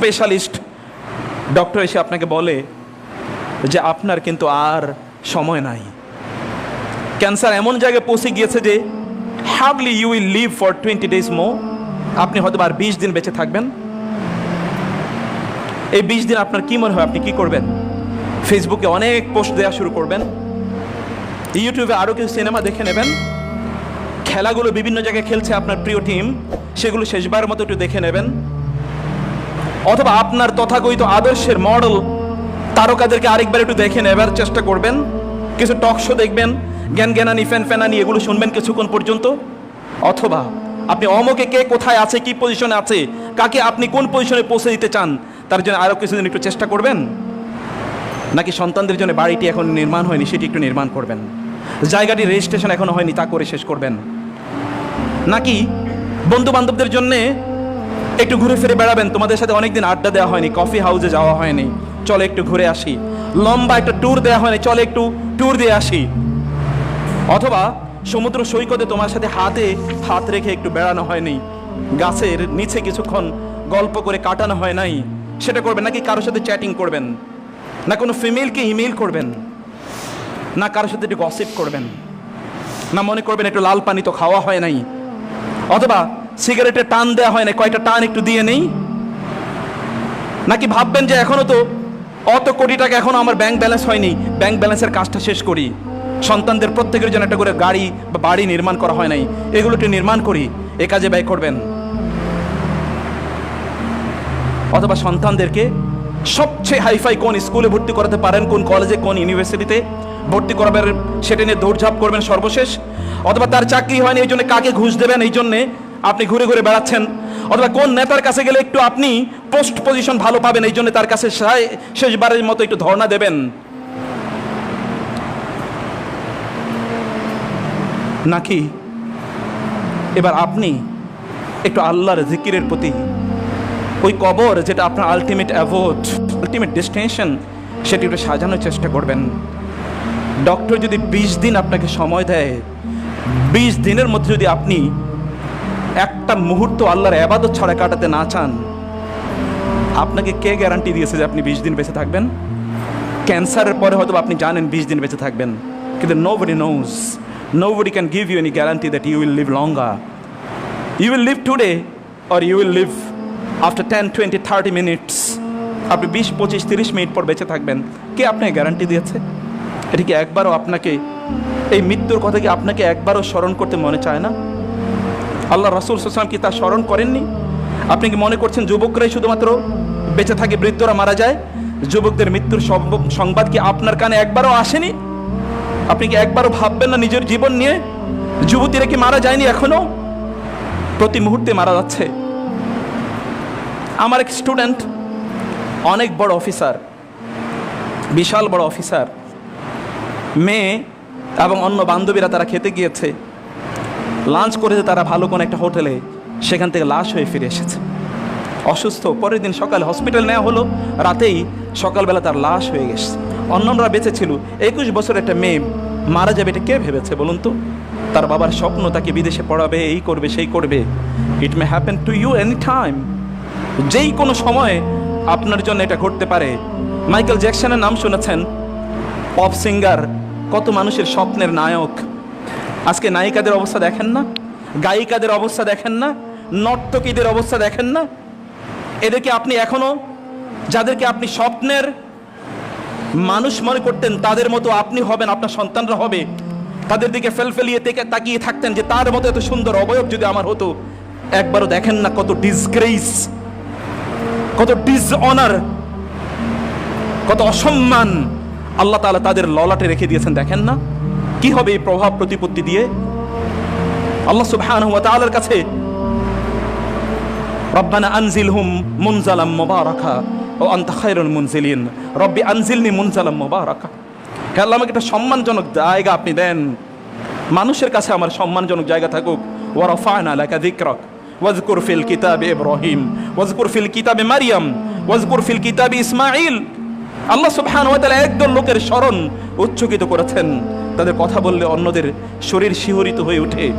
Specialist doctor এসে আপনাকে বলে যে আপনার কিন্তু আর সময় নাই। ক্যান্সার এমন জায়গায় পৌঁছে গিয়েছে যে hardly you will live for twenty days more আপনি হয়তো আর বিশ দিন বেঁচে থাকবেন। এই বিশ দিন আপনার কি মনে হয়, আপনি কি করবেন? ফেসবুকে অনেক পোস্ট দেওয়া শুরু করবেন। ইউটিউবে আরও কিছু সিনেমা দেখে নেবেন। খেলাগুলো বিভিন্ন জায়গায় খেলছে আপনার প্রিয় টিম সেগুলো শেষবার মতো একটু দেখে নেবেন। অথবা আপনার তথাকথিত আদর্শের মডেল তারকাদেরকে আরেকবার একটু দেখে নেবার চেষ্টা করবেন। কিছু টক শো দেখবেন, জ্ঞান জ্ঞানানি, ফ্যান ফ্যানানি, এগুলো শুনবেন কিছুক্ষণ পর্যন্ত। অথবা আপনি অমকে কে কোথায় আছে, কি পজিশনে আছে, কাকে আপনি কোন পজিশনে পৌঁছে দিতে চান, তার জন্য আরও কিছুদিন একটু চেষ্টা করবেন। নাকি সন্তানদের জন্য বাড়িটি এখন নির্মাণ হয়নি, সেটি একটু নির্মাণ করবেন। জায়গাটি রেজিস্ট্রেশন এখনও হয়নি, তা করে শেষ করবেন। নাকি বন্ধু বান্ধবদের জন্য একটু ঘুরে ফিরে বেড়াবেন। তোমাদের সাথে অনেকদিন আড্ডা দেওয়া হয়নি কফি হাউসে যাওয়া হয়নি। চলে একটু ঘুরে আসি। লম্বা একটা ট্যুর দেওয়া হয়নি, চলে একটু ট্যুর দিয়ে আসি। অথবা সমুদ্র সৈকতে তোমার সাথে হাতে হাত রেখে একটু বেড়ানো হয়নি। গাছের নিচে কিছুক্ষণ গল্প করে কাটানো হয় নাই। সেটা করবেন নাকি কারোর সাথে চ্যাটিং করবেন? না কোনো ফিমেলকে ইমেল করবেন? না কারোর সাথে একটু গসিপ করবেন? না মনে করবেন একটু লাল পানি তো খাওয়া হয় নাই? অথবা সিগারেটে টান দেওয়া হয় না কয়টা টান একটু দিয়ে নেই। নাকি ভাববেন যে এখনও তো অত কোটি টাকা এখনও আমার ব্যাংক ব্যালেন্স হয়নি ব্যাংক ব্যালেন্সের কাজটা শেষ করি। সন্তানদের প্রত্যেকের জন্য একটা করে গাড়ি বা বাড়ি নির্মাণ করা হয় নাই, এগুলো একটু নির্মাণ করি, এ কাজে ব্যয় করবেন। অথবা সন্তানদেরকে সবচেয়ে হাইফাই কোন স্কুলে ভর্তি করাতে পারেন, কোন কলেজে, কোন ইউনিভার্সিটিতে ভর্তি করাবেন, সেটা নিয়ে দৌড়ঝাঁপ করবেন সর্বশেষ। অথবা তার চাকরি হয়নি, এই জন্য কাকে ঘুষ দেবেন, এই জন্যে আপনি ঘুরে ঘুরে বেড়াচ্ছেন, অথবা কোন নেতার কাছে গেলে একটু আপনি পোস্ট পজিশন ভালো পাবেন, এই জন্য তার কাছে শেষবারের মতো একটু ধর্ণা দেবেন। নাকি এবার আপনি একটু আল্লাহর জিকিরের প্রতি ওই কবর যেটা আপনার আলটিমেট অ্যাভোড আলটিমেট ডেস্টিনেশন সেটি একটু সাজানোর চেষ্টা করবেন। ডক্টর যদি বিশ দিন আপনাকে সময় দেয়, বিশ দিনের মধ্যে যদি আপনি একটা মুহূর্ত আল্লাহর আবাদত ছাড়া কাটাতে না চান, আপনাকে কে গ্যারান্টি দিয়েছে যে আপনি বিশ দিন বেঁচে থাকবেন? ক্যান্সারের পরে হয়তো আপনি জানেন বিশ দিন বেঁচে থাকবেন, কিন্তু nobody knows nobody can give you any guarantee that you will live longer you will live today or you will live after ten twenty thirty minutes আপনি বিশ, পঁচিশ, তিরিশ মিনিট পর বেঁচে থাকবেন। কে আপনাকে গ্যারান্টি দিয়েছে? এটা কি একবারও আপনাকে, এই মৃত্যুর কথা কি আপনাকে একবারও স্মরণ করতে মনে চায় না? আল্লাহ রাসুল সাল্লাম কি তা স্মরণ করেননি? আপনি কি মনে করছেন যুবকরাই শুধুমাত্র বেঁচে থাকে বৃদ্ধরা মারা যায়? যুবকদের মৃত্যুর সংবাদ কি আপনার কানে একবারও আসেনি? আপনি কি একবারও ভাববেন না নিজের জীবন নিয়ে? যুবতীরা কি মারা যায়নি এখনও? প্রতি মুহূর্তে মারা যাচ্ছে। আমার এক স্টুডেন্ট, অনেক বড় অফিসার, বিশাল বড় অফিসার, মেয়ে এবং অন্য বান্ধবীরা তারা খেতে গিয়েছে। লাঞ্চ করেছে তারা ভালো কোনো একটা হোটেলে, সেখান থেকে লাশ হয়ে ফিরে এসেছে। অসুস্থ, পরের দিন সকালে হসপিটাল নেওয়া হলো, রাতেই সকালবেলা তার লাশ হয়ে গেছে। অন্যরা বেঁচে ছিল। একুশ বছর একটা মেয়ে মারা যাবে এটা কে ভেবেছে বলুন তো? তার বাবার স্বপ্ন তাকে বিদেশে পড়াবে, এই করবে, সেই করবে। It may happen to you any time যেই কোনো সময়ে আপনার জন্য এটা ঘটতে পারে। মাইকেল জ্যাকসনের নাম শুনেছেন, পপ সিঙ্গার, কত মানুষের স্বপ্নের নায়ক। আজকে নায়িকাদের অবস্থা দেখেন না, গায়িকাদের অবস্থা দেখেন না, নর্তকীদের অবস্থা দেখেন না। এদেরকে আপনি এখনও, যাদেরকে আপনি স্বপ্নের মানুষ মনে করতেন, তাদের মতো আপনি হবেন, আপনার সন্তানরা হবে। তাদের দিকে ফেলফেলিয়ে থেকে তাকিয়ে থাকতেন যে তার মতো এত সুন্দর অবয়ব যদি আমার হতো, একবারও দেখেন না কত ডিসগ্রেস কত ডিসঅনার কত অসম্মান। আল্লাহ তাআলা তাদের ললাটে রেখে দিয়েছেন, দেখেন না? কি হবে এই প্রভাব প্রতিপত্তি দিয়ে? আল্লাহ সুবহানাহু ওয়া তাআলার কাছে, রব্বানা আনজিলহুম মুনজালাম মুবারাকা ও আনতা মুনজিলিন। রব্বি আনজিলনি মুনজালাম মুবারাকা। হে আল্লাহ, আমাকে একটা সম্মানজনক জায়গা আপনি দেন। মানুষের কাছে আমার সম্মানজনক জায়গা থাকুক। ওয়া রাফা'না লাকা যিকরাক। ওয়াজকুর ফিল কিতাবে ইব্রাহিম। ওয়াজকুর ফিল কিতাবে মারিয়াম। ওয়াজকুর ফিল কিতাবে ইসমাঈল। আল্লাহ সুবহানাহু ওয়া তাআলা একদল লোকের স্মরণ উচ্চকিত করেছেন। তাদের কথা বললে অন্যদের শরীর শিহরিত হয়ে ওঠে।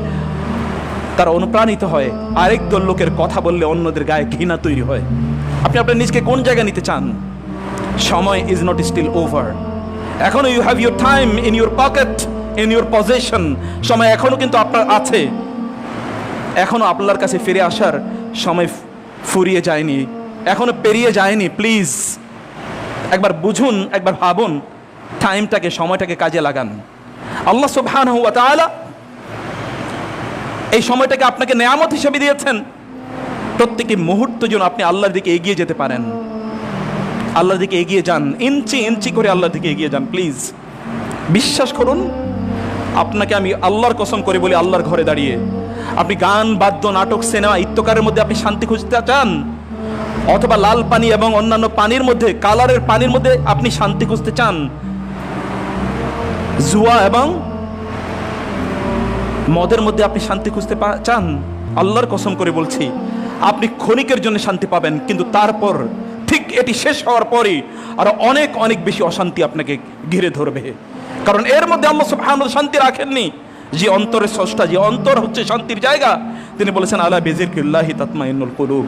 তারা অনুপ্রাণিত হয়। আরেক দল লোকের কথা বললে অন্যদের গায়ে ঘৃণা তৈরি হয়। আপনি আপনার নিজকে কোন জায়গায় নিতে চান? সময় ইজ নট স্টিল ওভার এখনও you have your time in your pocket in your possession সময় এখনও কিন্তু আপনার আছে। এখনও আপনার কাছে ফিরে আসার সময় ফুরিয়ে যায়নি। এখনও পেরিয়ে যায়নি প্লিজ একবার বুঝুন, একবার ভাবুন। টাইমটাকে সময়টাকে কাজে লাগান। আল্লাহ তাআলা এই সময়টাকে আপনাকে নেয়ামত হিসেবে দিয়েছেন। প্রত্যেকটি মুহূর্ত যেন আপনি আল্লাহর দিকে এগিয়ে যেতে পারেন। আল্লাহর দিকে এগিয়ে যান, ইঞ্চি ইঞ্চি করে আল্লাহর দিকে এগিয়ে যান প্লিজ বিশ্বাস করুন, আপনাকে আমি আল্লাহর কসম করে বলি, আল্লাহর ঘরে দাঁড়িয়ে। আপনি গান, বাদ্য, নাটক, সিনেমা ইত্যকারের মধ্যে আপনি শান্তি খুঁজতে চান, অথবা লাল পানি এবং অন্যান্য পানির মধ্যে, কালারের পানির মধ্যে আপনি শান্তি খুঁজতে চান জুয়া এবং মদের মধ্যে আপনি শান্তি খুঁজতে চান? আল্লাহর কসম করে বলছি, আপনি ক্ষণিকের জন্য শান্তি পাবেন, কিন্তু তারপর ঠিক এটি শেষ হওয়ার পরই আরও অনেক অনেক বেশি অশান্তি আপনাকে ঘিরে ধরবে। কারণ এর মধ্যে আল্লাহ শান্তি রাখেননি। যে অন্তরের স্রষ্টা, যে অন্তর হচ্ছে শান্তির জায়গা, তিনি বলেছেন আল্লাহ আলা বেজিরকিল্লাহি তাতমাইন্নুল কুলুব।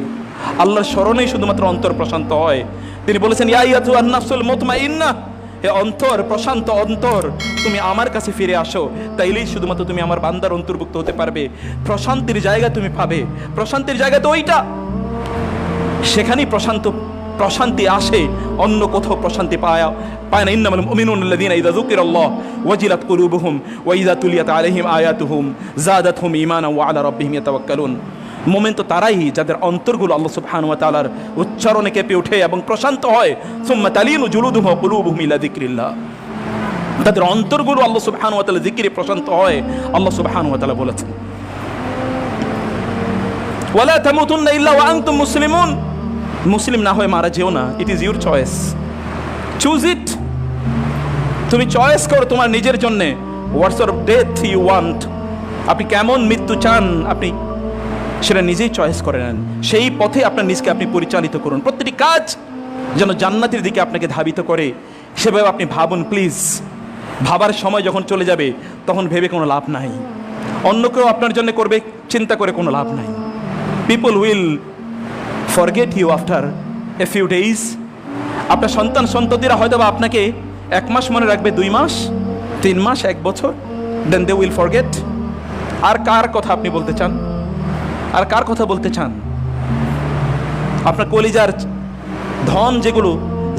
আল্লাহর স্মরণেই শুধুমাত্র অন্তর প্রশান্ত হয়। তিনি বলেছেন, ইয়া ইয়াতু আন-নাফসুল মুতমাইন্না। হে অন্তর, প্রশান্ত অন্তর, তুমি আমার কাছে ফিরে আসো। তাইলেই শুধুমাত্র তুমি আমার বান্দার অন্তর্ভুক্ত হতে পারবে। প্রশান্তির জায়গা তুমি পাবে। প্রশান্তির জায়গা তো ওইটা। সেখানেই প্রশান্ত, প্রশান্তি আসে। অন্য কোথাও প্রশান্তি পায় পায় না। ইন্নামাল মুমিনুন আল্লাযীনা ইযা যুকিরাল্লাহ ওয়াজিলাত কুলুবুহুম ওয়া ইযা তুলিয়াত আলাইহিম আয়াতুহুম। যাদাতহুম ঈমানা ওয়া আলা রাব্বিহিম ইয়াতাওয়াক্কালুন। মোমেন তো তারাই, যাদের অন্তরগুলো আল্লাহ সুবহানাহু ওয়া তাআলার উচ্চারণে কেঁপে ওঠে এবং প্রশান্ত হয়। সুম্মা তালিনু কুলুবুহুম ইলা যিকরিল্লাহ। তাদের অন্তরগুলো আল্লাহ সুবহানাহু ওয়া তাআলা জিকিরে প্রশান্ত হয়, আল্লাহ সুবহানাহু ওয়া তাআলা বলেছেন। ওয়ালা তামুতুন্না ইল্লা ওয়া আনতুম মুসলিমুন। মুসলিম না হয়ে মারা যেও না it is your choice choose it তুমি চয়েস করো তোমার নিজের জন্য। What's of death you want আপনি কেমন মৃত্যু চান? আপনি সেটা নিজেই চয়েস করে নেন। সেই পথে আপনার নিজকে আপনি পরিচালিত করুন। প্রত্যেকটি কাজ যেন জান্নাতের দিকে আপনাকে ধাবিত করে। সেভাবে আপনি ভাবুন, প্লিজ, ভাবার সময় যখন চলে যাবে, তখন ভেবে কোনো লাভ নাই। অন্য কেউ আপনার জন্য করবে, চিন্তা করে কোনো লাভ নাই। People will forget you after a few days আপনার সন্তান, সন্ততিরা হয়তো বা আপনাকে এক মাস মনে রাখবে, দুই মাস, তিন মাস, এক বছর দেন দে উইল ফরগেট আর কার কথা আপনি বলতে চান? আর কার কথা বলতে চান? আপনার কলিজার ধন যেগুলো,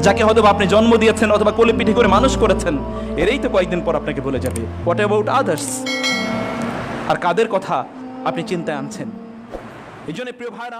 যাকে হয়তো আপনি জন্ম দিয়েছেন অথবা কলি পিঠে করে মানুষ করেছেন, এরই তো কয়েকদিন পর আপনাকে বলে যাবে। হোয়াট অ্যাবাউট আদার্স আর কাদের কথা আপনি চিন্তায় আনছেন? এই জন্য প্রিয় ভাইরা